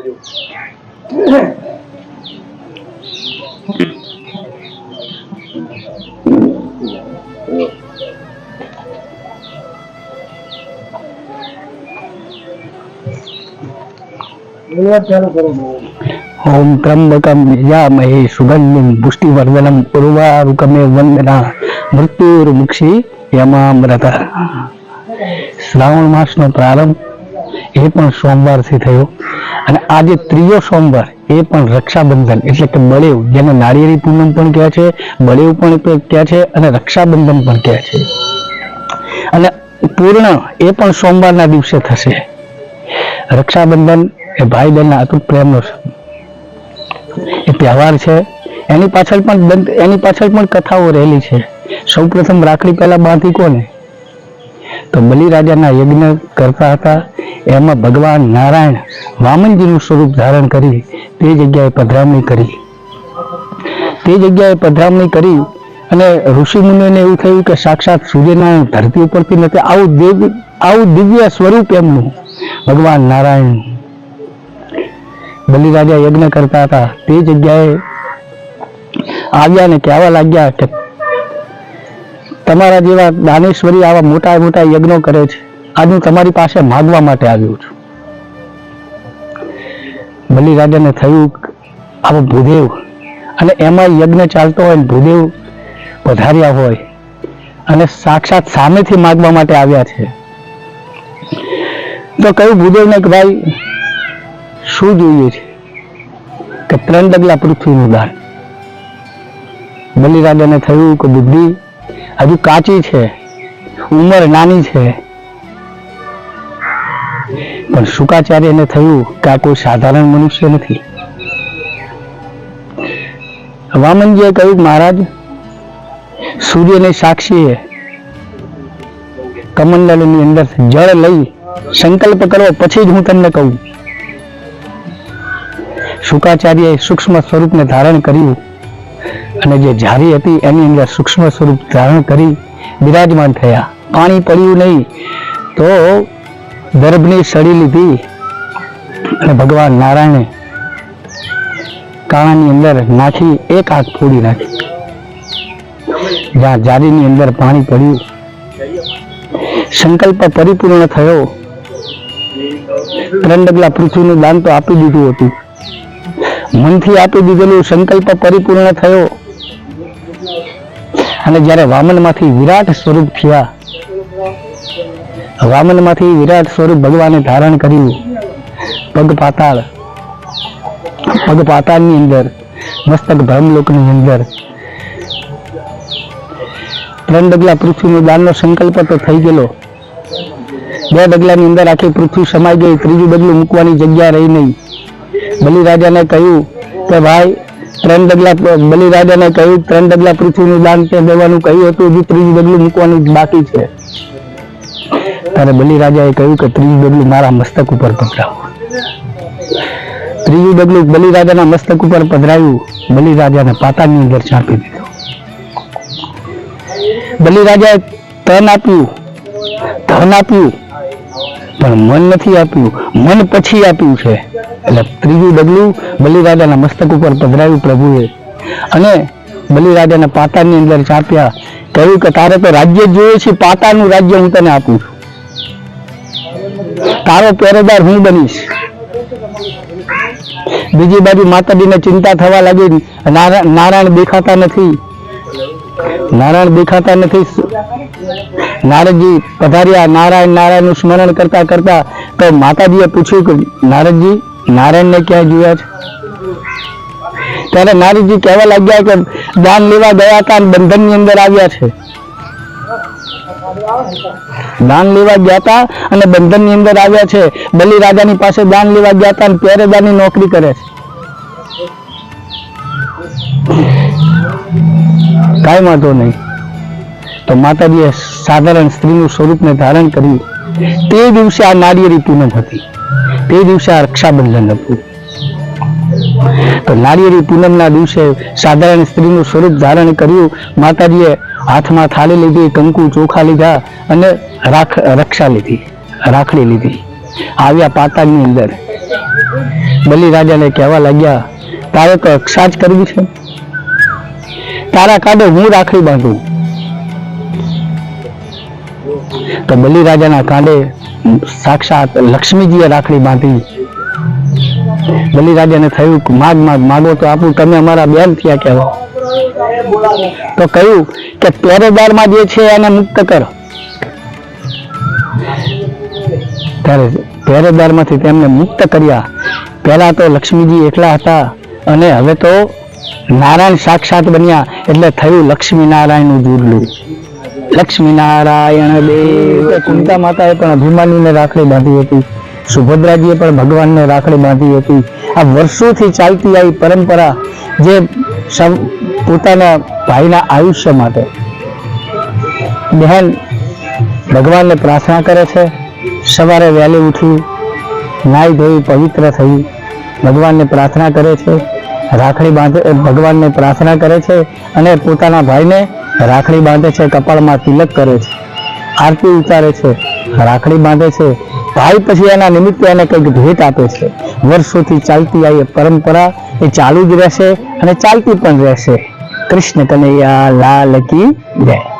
બાજુ. ઓમ ત્રંબકમ યજામહે સુગંધિમ પુષ્ટિવર્ધનમ ઉર્વારુકમે વંદના મૃત્યુર્મુક્ષી યમામૃત. શ્રાવણ માસનો પ્રારંભ એ પણ સોમવારથી થયો. અને આજે ત્રીજો સોમવાર, એ પણ રક્ષાબંધન. એટલે કે બળેવ, જેને નાળિયેરી પૂનમ પણ કહે છે, બળેવ પણ કહે છે અને રક્ષાબંધન પણ કહે છે. અને પૂર્ણ એ પણ સોમવારના દિવસે થશે. રક્ષાબંધન એ ભાઈ બહેનના અતૂટ પ્રેમનો એ તહેવાર છે. એની પાછળ પણ એની પાછળ પણ કથાઓ રહેલી છે. સૌપ્રથમ રાખડી પહેલા બાંધી કોને? તો બલિરાજાના યજ્ઞ કરતા હતા. એમાં ભગવાન નારાયણ વામનજીનું સ્વરૂપ ધારણ કરી તે જગ્યાએ પધરામણી કરી. તે જગ્યાએ પધરામણી કરી અને ઋષિમુનિઓને એવું થયું કે સાક્ષાત સૂર્યનારાયણ ધરતી ઉપરથી નથી આવું દિવ્ય આવું દિવ્ય સ્વરૂપ એમનું. ભગવાન નારાયણ બલિરાજા યજ્ઞ કરતા હતા. તે જગ્યાએ આવ્યા ને કહેવા લાગ્યા કે તમારા જેવા દાનેશ્વરી આવા મોટા મોટા યજ્ઞો કરે છે. આજ હું તમારી પાસે માગવા માટે આવ્યો છું. બલિરાજાને થયું આવો ભૂદેવ, અને એમાં યજ્ઞ ચાલતો હોય ભૂદેવ પધાર્યા હોય, અને સાક્ષાત સામેથી માગવા માટે આવ્યા છે. તો કહ્યું ભૂદેવને કે ભાઈ, શું જોઈએ છે? કે ત્રણ ડગલા પૃથ્વીનું દાન. બલિરાજાને થયું કે બુદ્ધિ હજુ કાચી છે. ઉંમર નાની છે. પણ શુકાચાર્યને થયું કે આ કોઈ સાધારણ મનુષ્ય નથી. વામનજીએ કહ્યું મહારાજ, સૂર્યને સાક્ષીએ કમંડલની અંદર જળ લઈ સંકલ્પ કરો, પછી જ હું તમને કહું. શુકાચાર્યએ સૂક્ષ્મ સ્વરૂપને ધારણ કર્યું. અને જે ઝારી હતી એની અંદર સૂક્ષ્મ સ્વરૂપ ધારણ કરી બિરાજમાન થયા. પાણી પડ્યું નહીં તો ગર્ભની સળી લીધી અને ભગવાન નારાયણે કાણાની અંદર નાખી, એક હાથ ફોડી નાખી. જ્યાં જારીની અંદર પાણી પડ્યું. સંકલ્પ પરિપૂર્ણ થયો. ત્રણ ડગલા પૃથ્વીનું દાન તો આપી દીધું હતું. મનથી આપી દીધેલું સંકલ્પ પરિપૂર્ણ થયો. અને જ્યારે વામનમાંથી વિરાટ સ્વરૂપ થયા, વામનમાંથી વિરાટ સ્વરૂપ ભગવાને ધારણ કર્યું. પગ પાતાળ, પગ પાતાળની અંદર, મસ્તક ભ્રમલોકની અંદર. ત્રણ ડગલા પૃથ્વીનો દાનનો સંકલ્પ તો થઈ ગયેલો. બે ડગલાની અંદર આખી પૃથ્વી સમાઈ ગઈ, ત્રીજું ડગલું મૂકવાની જગ્યા રહી નહીં. બલિરાજાને કહ્યું કે ભાઈ ત્રણ ડગલા બલિરાજાને કહ્યું, ત્રણ ડગલા પૃથ્વીનું દાન તે દેવાનું કહ્યું હતું, હજુ ત્રીજું ડગલું મૂકવાનું બાકી છે. ત્યારે બલિરાજાએ કહ્યું કે ત્રીજું ડગલું મારા મસ્તક ઉપર પધરાવો. ત્રીજું ડગલું બલિરાજાના મસ્તક ઉપર પધરાયું, બલિરાજાને પાતાની અંદર છાંપી દીધો. બલિરાજાએ તન આપ્યું, ધન આપ્યું, પણ મન નથી આપ્યું, મન પછી આપ્યું છે. એટલે ત્રીજું ડગલું બલિરાજાના મસ્તક ઉપર પધરાવ્યું પ્રભુએ. અને બલિરાજાના પાતાની અંદર ચાપ્યા. કહ્યું કે તારે તો રાજ્ય જોઈએ છે પાતાનું રાજ્ય હું તને આપું છું. તારો પહેરેદાર હું બનીશ. બીજી બાજુ માતાજીને ચિંતા થવા લાગી. નારા- નારાયણ દેખાતા નથી. નારાયણ દેખાતા નથી. નારદજી પધાર્યા. નારાયણ, નારાયણનું સ્મરણ કરતા કરતા તો માતાજીએ પૂછ્યું કે, નારદજી નારાયણને ક્યાં જોયા છે? ત્યારે નારીજી કહેવા લાગ્યા કે દાન લેવા ગયા હતા બંધનની અંદર આવ્યા છે. દાન લેવા ગયા હતા અને બંધનની અંદર આવ્યા છે. બલિરાજાની પાસે દાન લેવા ગયા હતા અને પહેરેદારની નોકરી કરે છે. કાંઈ વાંધો નહીં. તો માતાજીએ સાધારણ સ્ત્રીનું સ્વરૂપને ધારણ કર્યું. તે દિવસે આ નાળિયેરી પૂનમ હતી. તે દિવસે આ રક્ષાબંધન હતું. તો નાળિયેરી પૂનમના દિવસે સાધારણ સ્ત્રીનું સ્વરૂપ ધારણ કર્યું. માતાજીએ હાથમાં થાળી લીધી, કંકુ ચોખા લીધા અને રાખ, રક્ષા લીધી, રાખડી લીધી. આવ્યા પાતાળની અંદર. બલિરાજાને કહેવા લાગ્યા, તારે તો અક્ષા જ કરવી છે. તારા કાંડે હું રાખડી બાંધું. તો બલિરાજાના કાંડે સાક્ષાત લક્ષ્મીજીએ રાખડી બાંધી. બલિરાજાને થયું કે માગ માગ, માગો તો આપું, તમે અમારા બેન થયા કહેવો. તો કહ્યું કે પહેરેદારમાં જે છે એને મુક્ત કરો. ત્યારે પહેરેદારમાંથી તેમને મુક્ત કર્યા. પહેલા તો લક્ષ્મીજી એકલા હતા અને હવે તો નારાયણ સાક્ષાત બન્યા. એટલે થયું લક્ષ્મી નારાયણનું જુડલું. લક્ષ્મી નારાયણ દેવ કુંતા માતાએ પણ અભિમાનીને રાખડી બાંધી હતી. સુભદ્રાજીએ પણ ભગવાનને રાખડી બાંધી હતી. આ વર્ષોથી ચાલતી આવી પરંપરા જે પોતાના ભાઈના આયુષ્ય માટે. બહેન, ભગવાનને પ્રાર્થના કરે છે. સવારે વહેલી ઉઠી નાઈ ધોઈ, પવિત્ર થઈ, ભગવાનને પ્રાર્થના કરે છે. રાખડી બાંધે, ભગવાનને પ્રાર્થના કરે છે અને પોતાના ભાઈને રાખડી બાંધે છે, કપાળમાં તિલક કરે છે, આરતી ઉતારે છે, રાખડી બાંધે છે, ભાઈ પછી એના નિમિત્તે એને કંઈક ભેટ આપે છે. વર્ષોથી ચાલતી આવી પરંપરા એ ચાલુ જ રહેશે અને ચાલતી પણ રહેશે. કૃષ્ણ કનૈયા, લાલ કી જય.